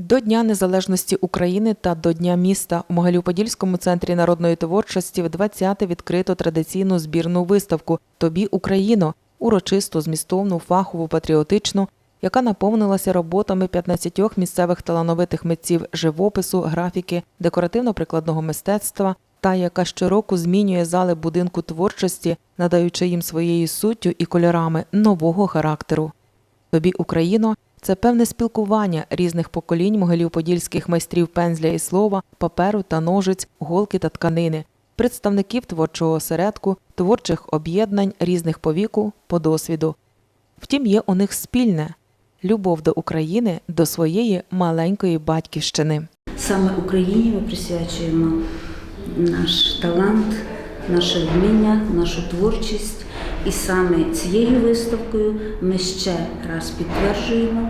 До Дня Незалежності України та до Дня міста у Могилів-Подільському центрі народної творчості в 20-те відкрито традиційну збірну виставку Тобі Україно, урочисту, змістовну, фахову, патріотичну, яка наповнилася роботами 15 місцевих талановитих митців живопису, графіки, декоративно-прикладного мистецтва та яка щороку змінює зали будинку творчості, надаючи їм своєю суттю і кольорами нового характеру. Тобі Україно це певне спілкування різних поколінь могилів-подільських майстрів пензля і слова, паперу та ножиць, голки та тканини, представників творчого осередку, творчих об'єднань різних по віку, по досвіду. Втім, є у них спільне любов до України, до своєї маленької батьківщини. Саме Україні ми присвячуємо наш талант, наше вміння, нашу творчість. І саме цією виставкою ми ще раз підтверджуємо,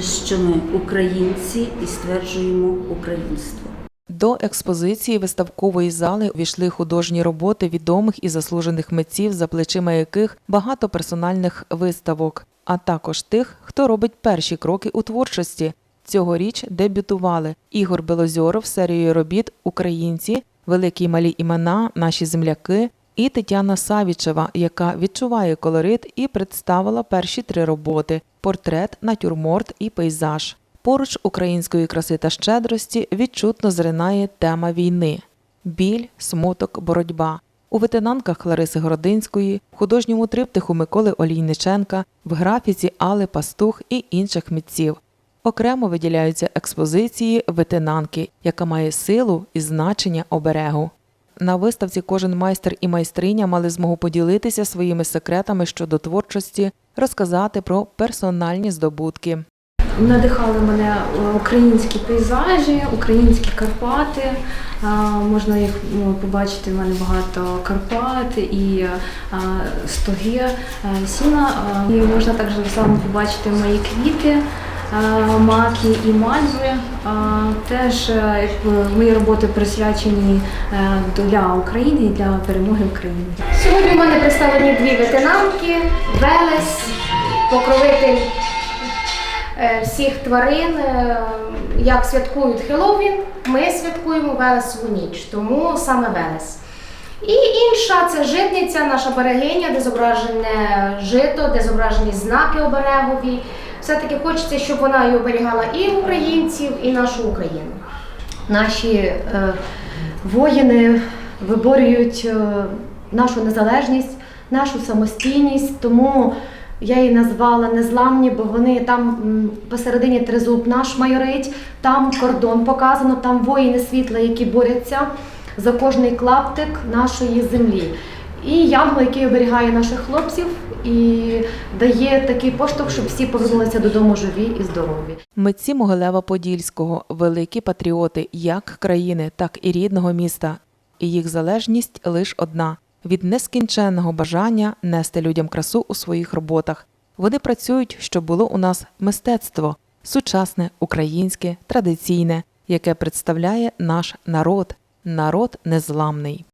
що ми українці і стверджуємо українство. До експозиції виставкової зали увійшли художні роботи відомих і заслужених митців, за плечима яких багато персональних виставок, а також тих, хто робить перші кроки у творчості. Цьогоріч дебютували Ігор Белозьоров серією робіт Українці, великі й малі імена, наші земляки і Тетяна Савічева, яка відчуває колорит і представила перші три роботи: портрет, натюрморт і пейзаж. Поруч української краси та щедрості відчутно зринає тема війни: біль, смуток, боротьба. У ветенанках Лариси Городинської, в художньому триптиху Миколи Олійниченка, в графіці Алли Пастух і інших митців. Окремо виділяються експозиції ветенанки, яка має силу і значення оберегу. На виставці кожен майстер і майстриня мали змогу поділитися своїми секретами щодо творчості, розказати про персональні здобутки. Надихали мене е, українські пейзажі, українські Карпати. Можна їх ну, побачити. в мене багато Карпат і стоги, е, сіна. І можна також само побачити мої квіти, маки і мальви. Теж е, мої роботи присвячені е, для України і для перемоги України. Сьогодні в мене представлені дві ветенанки, Велес, покровитель е, всіх тварин. Е, Як святкують Хеллоуін, ми святкуємо Велесову ніч, тому саме Велес. І інша це житниця, наша берегиня, де зображене жито, де зображені знаки оберегові. Все-таки хочеться, щоб вона і оберігала і українців, і нашу Україну. Наші е, воїни виборюють е, нашу незалежність, нашу самостійність, тому я її назвала незламні, бо вони там посередині тризуб наш майорить, там кордон показано, там воїни світла, які борються за кожний клаптик нашої землі. І янгол, який оберігає наших хлопців і дає такий поштовх, щоб всі повернулися додому живі і здорові. Митці Могилева Подільського великі патріоти як країни, так і рідного міста. І їх залежність лише одна від нескінченного бажання нести людям красу у своїх роботах. Вони працюють, щоб було у нас мистецтво сучасне, українське, традиційне, яке представляє наш народ, народ незламний.